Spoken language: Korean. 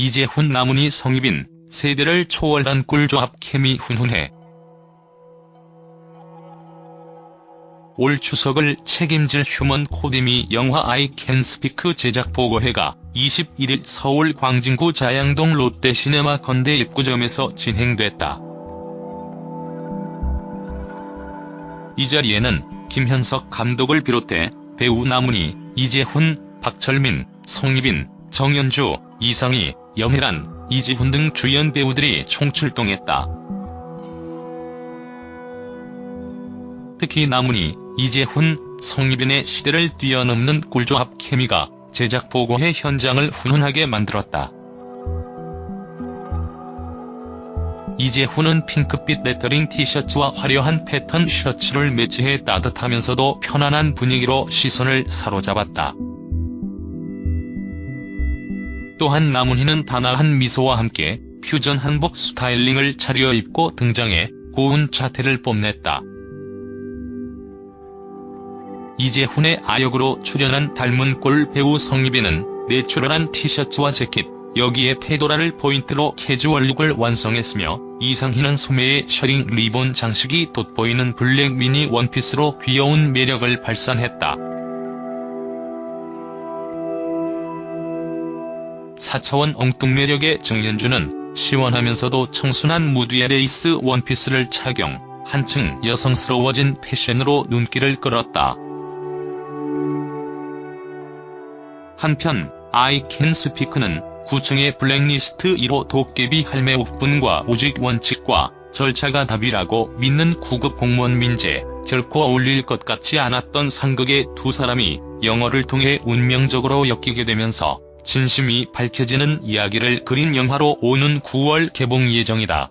이재훈 나문희 성희빈 세대를 초월한 꿀조합 케미 훈훈해. 올 추석을 책임질 휴먼 코디미 영화 아이 캔 스피크 제작 보고회가 21일 서울 광진구 자양동 롯데시네마 건대 입구점에서 진행됐다. 이 자리에는 김현석 감독을 비롯해 배우 나문희, 이재훈, 박철민, 성희빈, 정연주, 이상희, 염혜란, 이지훈 등 주연 배우들이 총출동했다. 특히 나문희, 이재훈, 성희빈의 시대를 뛰어넘는 꿀조합 케미가 제작 보고회 현장을 훈훈하게 만들었다. 이재훈은 핑크빛 레터링 티셔츠와 화려한 패턴 셔츠를 매치해 따뜻하면서도 편안한 분위기로 시선을 사로잡았다. 또한 나문희는 단아한 미소와 함께 퓨전 한복 스타일링을 차려입고 등장해 고운 자태를 뽐냈다. 이재훈의 아역으로 출연한 닮은 꼴 배우 성희빈은 내추럴한 티셔츠와 재킷, 여기에 페도라를 포인트로 캐주얼 룩을 완성했으며 이상희는 소매에 셔링 리본 장식이 돋보이는 블랙 미니 원피스로 귀여운 매력을 발산했다. 사차원 엉뚱 매력의 정연주는 시원하면서도 청순한 무드의 레이스 원피스를 착용, 한층 여성스러워진 패션으로 눈길을 끌었다. 한편 Can Speak는 구청의 블랙리스트 1호 도깨비 할매 오픈과 오직 원칙과 절차가 답이라고 믿는 구급 공무원 민재, 결코 어울릴 것 같지 않았던 상극의 두 사람이 영어를 통해 운명적으로 엮이게 되면서 진심이 밝혀지는 이야기를 그린 영화로 오는 9월 개봉 예정이다.